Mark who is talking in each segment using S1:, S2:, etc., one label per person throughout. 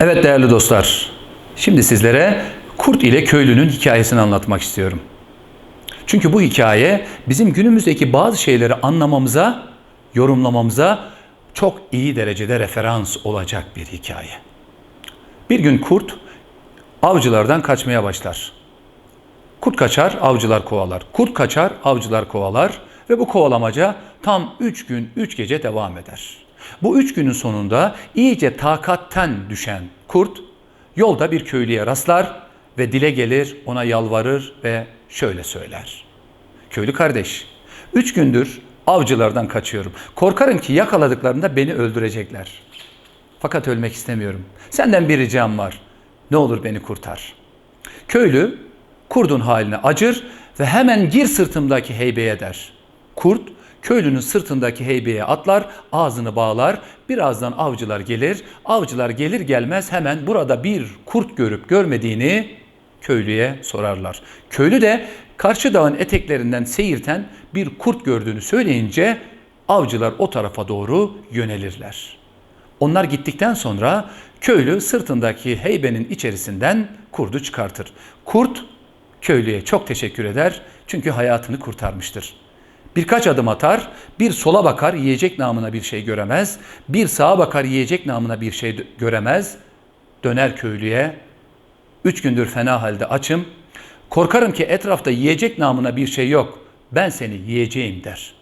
S1: Evet değerli dostlar. Şimdi sizlere kurt ile köylünün hikayesini anlatmak istiyorum. Çünkü bu hikaye bizim günümüzdeki bazı şeyleri anlamamıza, yorumlamamıza çok iyi derecede referans olacak bir hikaye. Bir gün kurt avcılardan kaçmaya başlar. Kurt kaçar, avcılar kovalar. Kurt kaçar, avcılar kovalar ve bu kovalamaca tam 3 gün 3 gece devam eder. Bu 3 günün sonunda iyice takatten düşen kurt yolda bir köylüye rastlar ve dile gelir, ona yalvarır ve şöyle söyler. Köylü kardeş, 3 gündür avcılardan kaçıyorum. Korkarım ki yakaladıklarında beni öldürecekler. Fakat ölmek istemiyorum. Senden bir ricam var. Ne olur beni kurtar. Köylü kurdun haline acır ve hemen gir sırtımdaki heybeye der. Kurt köylünün sırtındaki heybeye atlar, ağzını bağlar. Birazdan avcılar gelir. Avcılar gelir gelmez hemen burada bir kurt görüp görmediğini köylüye sorarlar. Köylü de karşı dağın eteklerinden seyirten bir kurt gördüğünü söyleyince avcılar o tarafa doğru yönelirler. Onlar gittikten sonra köylü sırtındaki heybenin içerisinden kurdu çıkartır. Kurt köylüye çok teşekkür eder çünkü hayatını kurtarmıştır. Birkaç adım atar, bir sola bakar yiyecek namına bir şey göremez, bir sağa bakar yiyecek namına bir şey göremez. Döner köylüye, üç gündür fena halde açım, korkarım ki etrafta yiyecek namına bir şey yok, ben seni yiyeceğim der.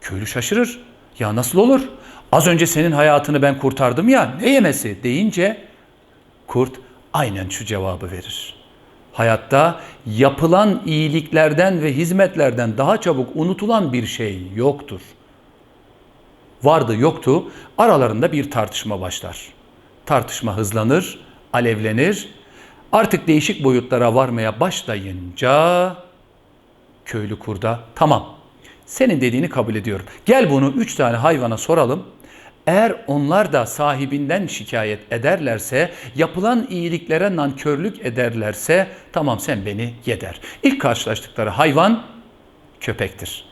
S1: Köylü şaşırır. Ya nasıl olur? Az önce senin hayatını ben kurtardım ya ne yemesi deyince kurt aynen şu cevabı verir. Hayatta yapılan iyiliklerden ve hizmetlerden daha çabuk unutulan bir şey yoktur. Vardı yoktu aralarında bir tartışma başlar. Tartışma hızlanır, alevlenir. Artık değişik boyutlara varmaya başlayınca köylü kurda tamam senin dediğini kabul ediyorum. Gel bunu üç tane hayvana soralım. Eğer onlar da sahibinden şikayet ederlerse, yapılan iyiliklere nankörlük ederlerse tamam sen beni yeder. İlk karşılaştıkları hayvan köpektir.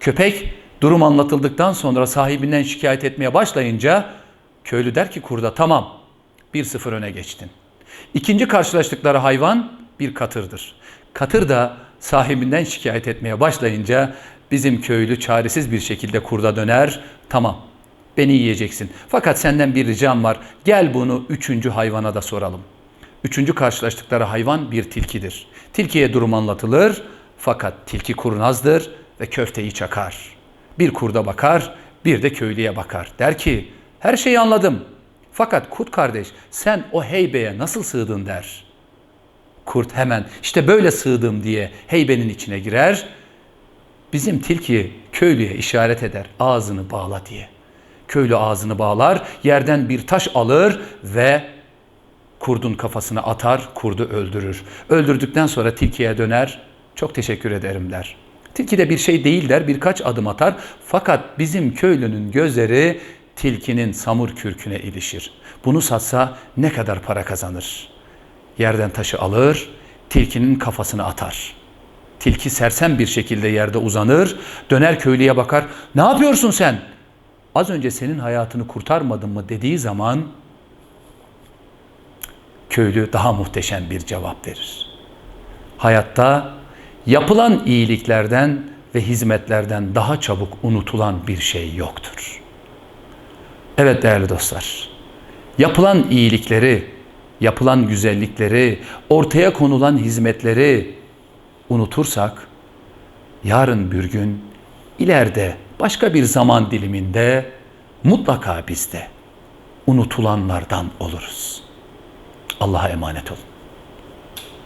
S1: Köpek durum anlatıldıktan sonra sahibinden şikayet etmeye başlayınca köylü der ki kurda tamam 1-0 öne geçtin. İkinci karşılaştıkları hayvan bir katırdır. Katır da sahibinden şikayet etmeye başlayınca bizim köylü çaresiz bir şekilde kurda döner. Tamam beni yiyeceksin. Fakat senden bir ricam var. Gel bunu üçüncü hayvana da soralım. Üçüncü karşılaştıkları hayvan bir tilkidir. Tilkiye durum anlatılır fakat tilki kurnazdır ve köfteyi çakar. Bir kurda bakar, bir de köylüye bakar. Der ki, her şeyi anladım. Fakat kurt kardeş sen o heybeye nasıl sığdın der. Kurt hemen işte böyle sığdım diye heybenin içine girer. Bizim tilki köylüye işaret eder ağzını bağla diye. Köylü ağzını bağlar, yerden bir taş alır ve kurdun kafasına atar, kurdu öldürür. Öldürdükten sonra tilkiye döner, çok teşekkür ederim der. Tilki de bir şey değil der, birkaç adım atar. Fakat bizim köylünün gözleri tilkinin samur kürküne ilişir. Bunu satsa ne kadar para kazanır? Yerden taşı alır, tilkinin kafasına atar. Tilki sersem bir şekilde yerde uzanır, döner köylüye bakar. Ne yapıyorsun sen? Az önce senin hayatını kurtarmadım mı dediği zaman köylü daha muhteşem bir cevap verir. Hayatta yapılan iyiliklerden ve hizmetlerden daha çabuk unutulan bir şey yoktur. Evet değerli dostlar, yapılan iyilikleri, yapılan güzellikleri, ortaya konulan hizmetleri unutursak, yarın bir gün, ileride başka bir zaman diliminde mutlaka biz de unutulanlardan oluruz. Allah'a emanet olun.